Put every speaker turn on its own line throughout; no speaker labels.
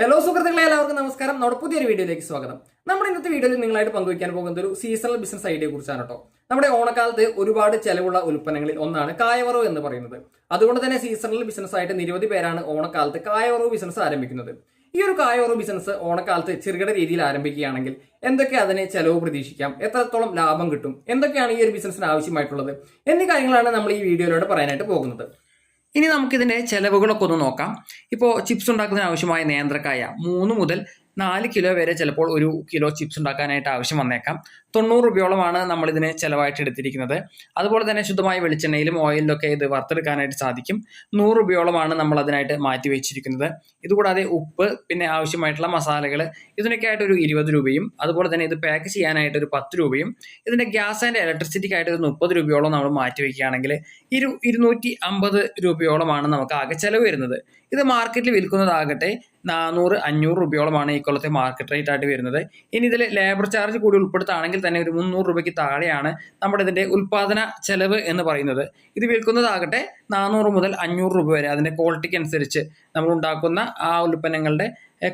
Hello സുഹൃത്തുക്കളെ എല്ലാവർക്കും നമസ്കാരം. നമ്മുടെ പുതിയൊരു വീഡിയോയിലേക്ക് സ്വാഗതം. നമ്മുടെ ഇന്നത്തെ വീഡിയോയിൽ നിങ്ങളായിട്ട് പങ്കുവയ്ക്കാൻ പോകുന്നത് ഒരു സീസണൽ ബിസിനസ് ഐഡിയയെ കുറിച്ചാണ് കേട്ടോ നമ്മുടെ ഓണക്കാലത്ത് ഒരുപാട് ചിലവുള്ള ഉൽപ്പന്നങ്ങളിൽ ഒന്നാണ് കായവറവ് എന്ന് പറയുന്നത്. അതുകൊണ്ട് തന്നെ സീസണൽ ബിസിനസ് ആയിട്ട് നിരവധി പേരാണ് ഓണക്കാലത്ത് കായവറവ് ബിസിനസ് ആരംഭിക്കുന്നത്. ഈ ഒരു കായവറവ് ബിസിനസ് ഓണക്കാലത്ത് ചെറുകിട രീതിയിൽ ആരംഭിക്കുകയാണെങ്കിൽ എന്തൊക്കെ അതിന് ചെലവ് പ്രതീക്ഷിക്കാം? എത്രത്തോളം ലാഭം കിട്ടും? എന്തൊക്കെയാണ് ഈ ഒരു ബിസിനസ്സിന് ആവശ്യമായിട്ടുള്ളത്? എന്നീ കാര്യങ്ങളാണ് നമ്മൾ ഈ വീഡിയോയിലൂടെ പറയാനായിട്ട് പോകുന്നത്. ഇനി നമുക്കിതിന്റെ ചിലവുകളൊക്കെ ഒന്ന് നോക്കാം. ഇപ്പോൾ ചിപ്സ് ഉണ്ടാക്കുന്നതിന് ആവശ്യമായ നേന്ത്രക്കായ മൂന്ന് മുതൽ നാല് കിലോ വരെ ചിലപ്പോൾ ഒരു കിലോ ചിപ്സ് ഉണ്ടാക്കാനായിട്ട് ആവശ്യം വന്നേക്കാം. തൊണ്ണൂറ് രൂപയോളമാണ് നമ്മൾ ഇതിന് ചിലവായിട്ട് എടുത്തിരിക്കുന്നത്. അതുപോലെ തന്നെ ശുദ്ധമായ വെളിച്ചെണ്ണയിലും ഓയിലിലൊക്കെ ഇത് വറുത്തെടുക്കാനായിട്ട് സാധിക്കും. നൂറ് രൂപയോളമാണ് നമ്മൾ അതിനായിട്ട് മാറ്റി വെച്ചിരിക്കുന്നത്. ഇതുകൂടാതെ ഉപ്പ് പിന്നെ ആവശ്യമായിട്ടുള്ള മസാലകൾ ഇതിനൊക്കെ ആയിട്ട് ഒരു ഇരുപത് രൂപയും അതുപോലെ തന്നെ ഇത് പാക്ക് ചെയ്യാനായിട്ട് ഒരു പത്ത് രൂപയും ഇതിന്റെ ഗ്യാസ് ആൻഡ് ഇലക്ട്രിസിറ്റിക്ക് ആയിട്ട് ഒരു മുപ്പത് രൂപയോളം നമ്മൾ മാറ്റി വയ്ക്കുകയാണെങ്കിൽ ഇരു ഇരുന്നൂറ്റി അമ്പത് രൂപയോളമാണ് നമുക്ക് ആകെ ചിലവ് വരുന്നത്. ഇത് മാർക്കറ്റിൽ വിൽക്കുന്നതാകട്ടെ നാനൂറ് അഞ്ഞൂറ് രൂപയോളമാണ് ഈ കൊല്ലത്തെ മാർക്കറ്റ് റേറ്റ് ആയിട്ട് വരുന്നത്. ഇനി ഇതിൽ ലേബർ ചാർജ് കൂടി ഉൾപ്പെടുത്തുകയാണെങ്കിൽ തന്നെ ഒരു മുന്നൂറ് രൂപയ്ക്ക് താഴെയാണ് നമ്മുടെ ഇതിന്റെ ഉൽപാദന ചെലവ് എന്ന് പറയുന്നത്. ഇത് വിൽക്കുന്നതാകട്ടെ നാനൂറ് മുതൽ അഞ്ഞൂറ് രൂപ വരെ അതിന്റെ ക്വാളിറ്റിക്ക് അനുസരിച്ച് നമ്മൾ ഉണ്ടാക്കുന്ന ആ ഉൽപ്പന്നങ്ങളുടെ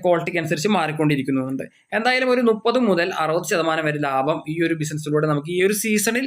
ക്വാളിറ്റിക്ക് അനുസരിച്ച് മാറിക്കൊണ്ടിരിക്കുന്നുണ്ട്. എന്തായാലും ഒരു മുപ്പത് മുതൽ അറുപത് ശതമാനം വരെ ലാഭം ഈ ഒരു ബിസിനസ്സിലൂടെ നമുക്ക് ഈ ഒരു സീസണിൽ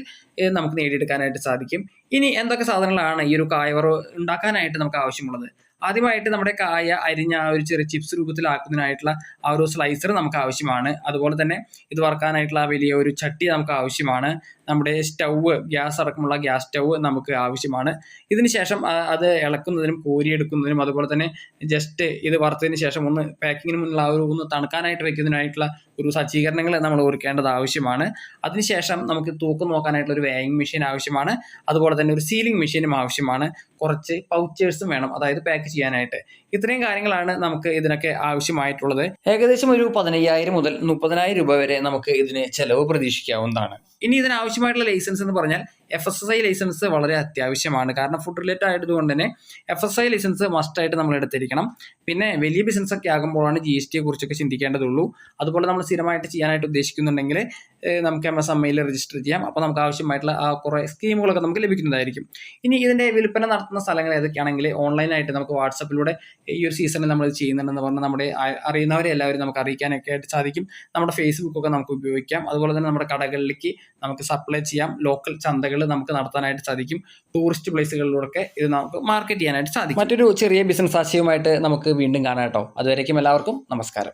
നമുക്ക് നേടിയെടുക്കാനായിട്ട് സാധിക്കും. ഇനി എന്തൊക്കെ സാധനങ്ങളാണ് ഈ ഒരു കായവറവ് ഉണ്ടാക്കാനായിട്ട് നമുക്ക് ആവശ്യമുള്ളത്? ആദ്യമായിട്ട് നമ്മുടെ കായ അരിഞ്ഞ ആ ഒരു ചെറിയ ചിപ്സ് രൂപത്തിലാക്കുന്നതിനായിട്ടുള്ള ആ ഒരു സ്ലൈസർ നമുക്ക് ആവശ്യമാണ്. അതുപോലെ തന്നെ ഇത് വറക്കാനായിട്ടുള്ള വലിയ ഒരു ചട്ടി നമുക്ക് ആവശ്യമാണ്. നമ്മുടെ സ്റ്റൗവ് ഗ്യാസ് അടക്കമുള്ള ഗ്യാസ് സ്റ്റൗവ് നമുക്ക് ആവശ്യമാണ്. ഇതിന് ശേഷം അത് ഇളക്കുന്നതിനും കോരിയെടുക്കുന്നതിനും അതുപോലെ തന്നെ ജസ്റ്റ് ഇത് വറുത്തതിന് ശേഷം ഒന്ന് പാക്കിങ്ങിന് മുന്നിൽ ആ ഒരു ഒന്ന് തണുക്കാനായിട്ട് വെക്കുന്നതിനായിട്ടുള്ള ഒരു സജ്ജീകരണങ്ങൾ നമ്മൾ ഒരുക്കേണ്ടത് ആവശ്യമാണ്. അതിനുശേഷം നമുക്ക് തൂക്കം നോക്കാനായിട്ടുള്ള ഒരു വേയിങ് മെഷീൻ ആവശ്യമാണ്. അതുപോലെ തന്നെ ഒരു സീലിംഗ് മെഷീനും ആവശ്യമാണ്. കുറച്ച് പൗച്ചേഴ്സും വേണം. അതായത് പാക്ക് ചെയ്യാനായിട്ട്. ഇത്രയും കാര്യങ്ങളാണ് നമുക്ക് ഇതിനൊക്കെ ആവശ്യമായിട്ടുള്ളത്. ഏകദേശം ഒരു പതിനയ്യായിരം മുതൽ മുപ്പതിനായിരം രൂപ വരെ നമുക്ക് ഇതിന് ചെലവ് പ്രതീക്ഷിക്കാവുന്നതാണ്. ഇനി ഇതിനാവശ്യമായിട്ടുള്ള ലൈസൻസ് എന്ന് പറഞ്ഞാൽ F S S I licence വളരെ അത്യാവശ്യമാണ്. കാരണം ഫുഡ് റിലേറ്റഡ് ആയതുകൊണ്ട് തന്നെ എഫ് എസ് ഐ ലൈസൻസ് മസ്റ്റായിട്ട് നമ്മൾ എടുത്തിരിക്കണം. പിന്നെ വലിയ ബിസിനസ് ഒക്കെ ആകുമ്പോഴാണ് ജി എസ് ടിയെ കുറിച്ചൊക്കെ ചിന്തിക്കേണ്ടതുള്ളൂ. അതുപോലെ നമ്മൾ സ്ഥിരമായിട്ട് ചെയ്യാനായിട്ട് ഉദ്ദേശിക്കുന്നുണ്ടെങ്കിൽ നമുക്ക് എം എസ് എം ഐയിൽ രജിസ്റ്റർ ചെയ്യാം. അപ്പോൾ നമുക്ക് ആവശ്യമായിട്ടുള്ള ആ കുറേ സ്കീമുകളൊക്കെ നമുക്ക് ലഭിക്കുന്നതായിരിക്കും. ഇനി ഇതിന്റെ വിൽപ്പന നടത്തുന്ന സ്ഥലങ്ങൾ ഏതൊക്കെയാണെങ്കിൽ ഓൺലൈനായിട്ട് നമുക്ക് വാട്സപ്പിലൂടെ ഈ ഒരു സീസണിൽ നമ്മൾ ചെയ്യുന്നുണ്ടെന്ന് പറഞ്ഞാൽ നമ്മുടെ അറിയുന്നവരെ എല്ലാവരും നമുക്ക് അറിയിക്കാനൊക്കെ ആയിട്ട് സാധിക്കും. നമ്മുടെ ഫേസ്ബുക്കൊക്കെ നമുക്ക് ഉപയോഗിക്കാം. അതുപോലെ തന്നെ നമ്മുടെ കടകളിലേക്ക് നമുക്ക് സപ്ലൈ ചെയ്യാം. ലോക്കൽ ചന്തകൾ നമുക്ക് നടത്താനായിട്ട് സാധിക്കും. ടൂറിസ്റ്റ് പ്ലേസുകളിലൂടെ ഇത് നമുക്ക് മാർക്കറ്റ് ചെയ്യാനായിട്ട് സാധിക്കും. മറ്റൊരു ചെറിയ ബിസിനസ് ആശയവുമായിട്ട് നമുക്ക് വീണ്ടും കാണാം കേട്ടോ. അതുവരേക്കും എല്ലാവർക്കും നമസ്കാരം.